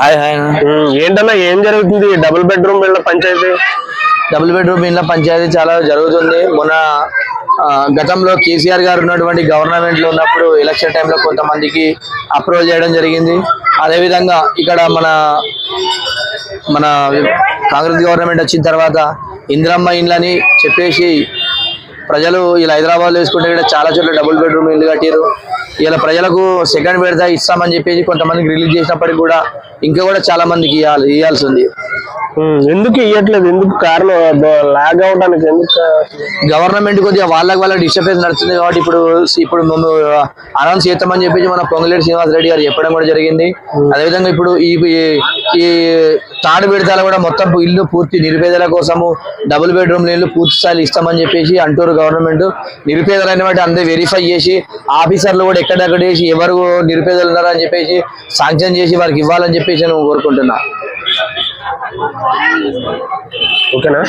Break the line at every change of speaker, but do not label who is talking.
Hi hi.
ఏంటన్నా ఏం జరుగుతుంది? డబుల్ బెడ్రూమ్ ఇళ్ళ పంచాయతీ?
డబుల్ బెడ్రూమ్ ఇండ్ల పంచాయతీ చాలా జరుగుతుంది. మొన్న గతంలో కేసీఆర్ గారు ఉన్నటువంటి గవర్నమెంట్లో ఉన్నప్పుడు ఎలక్షన్ టైంలో కొంతమందికి అప్రూవల్ చేయడం జరిగింది. అదేవిధంగా ఇక్కడ మన మన కాంగ్రెస్ గవర్నమెంట్ వచ్చిన తర్వాత ఇందిరమ్మ ఇండ్లని చెప్పేసి ప్రజలు ఇలా హైదరాబాద్ వేసుకుంటే ఇక్కడ చాలా చోట్ల డబుల్ బెడ్రూమ్ ఇల్లు కట్టారు ఇలా ప్రజలకు సెకండ్ విడత ఇస్తామని చెప్పేసి కొంతమందికి రిలీజ్ చేసినప్పటికి కూడా ఇంకా కూడా చాలా మందికి ఇవ్వాలి ఇవ్వాల్సి ఉంది.
ఎందుకు ఇవ్వట్లేదు ఎందుకు కారణం లాగ్ అవడానికి ఎందుకు
గవర్నమెంట్ కొద్దిగా వాళ్ళకి వాళ్ళ డిస్టర్బెన్స్ నడుస్తుంది కాబట్టి ఇప్పుడు ఇప్పుడు మేము అనౌన్స్ చేస్తామని చెప్పేసి మన పొంగులేటి శ్రీనివాస్ రెడ్డి గారు చెప్పడం కూడా జరిగింది. అదేవిధంగా ఇప్పుడు ఈ ఈ- తాడు విడతలు కూడా మొత్తం ఇల్లు పూర్తి నిరుపేదల కోసము డబుల్ బెడ్రూమ్ ఇల్లు పూర్తి స్థాయిలో ఇస్తామని చెప్పేసి అంటూరు గవర్నమెంట్ నిరుపేదలైన వాటి అందరూ వెరిఫై చేసి ఆఫీసర్లు కూడా ఎక్కడెక్కడ చేసి ఎవరు నిరుపేదలు ఉన్నారని చెప్పేసి శాంక్షన్ చేసి వారికి ఇవ్వాలని చెప్పేసి నేను కోరుకుంటున్నా.
ఓకేనా?